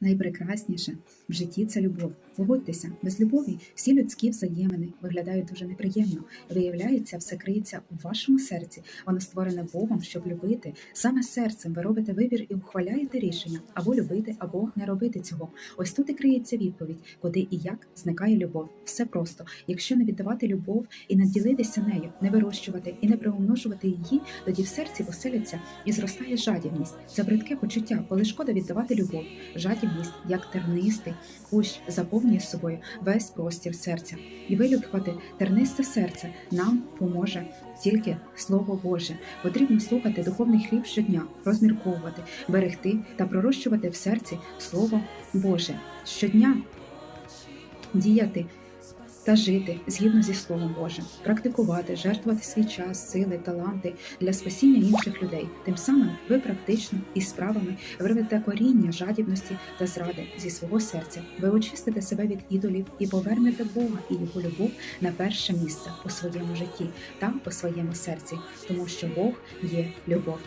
Найпрекрасніше в житті це любов. Погодьтеся, без любові всі людські взаємини виглядають дуже неприємно. Виявляється, все криється у вашому серці. Воно створене Богом, щоб любити. Саме серцем ви робите вибір і ухваляєте рішення або любити, або не робити цього. Ось тут і криється відповідь, куди і як зникає любов. Все просто. Якщо не віддавати любов і не ділитися нею, не вирощувати і не приумножувати її, тоді в серці поселиться і зростає жадібність. Це бридке почуття, коли шкода віддавати любов. Жадібність, як тернистий кущ, заповнює собою весь простір серця. І вилікувати тернисте серце нам поможе тільки Слово Боже. Потрібно слухати духовний хліб щодня, розмірковувати, берегти та пророщувати в серці Слово Боже. Щодня діяти та жити згідно зі Словом Божим, практикувати, жертвувати свій час, сили, таланти для спасіння інших людей. Тим самим ви практично і справами вирвете коріння жадібності та зради зі свого серця. Ви очистите себе від ідолів і повернете Бога і його любов на перше місце у своєму житті та у своєму серці, тому що Бог є любов.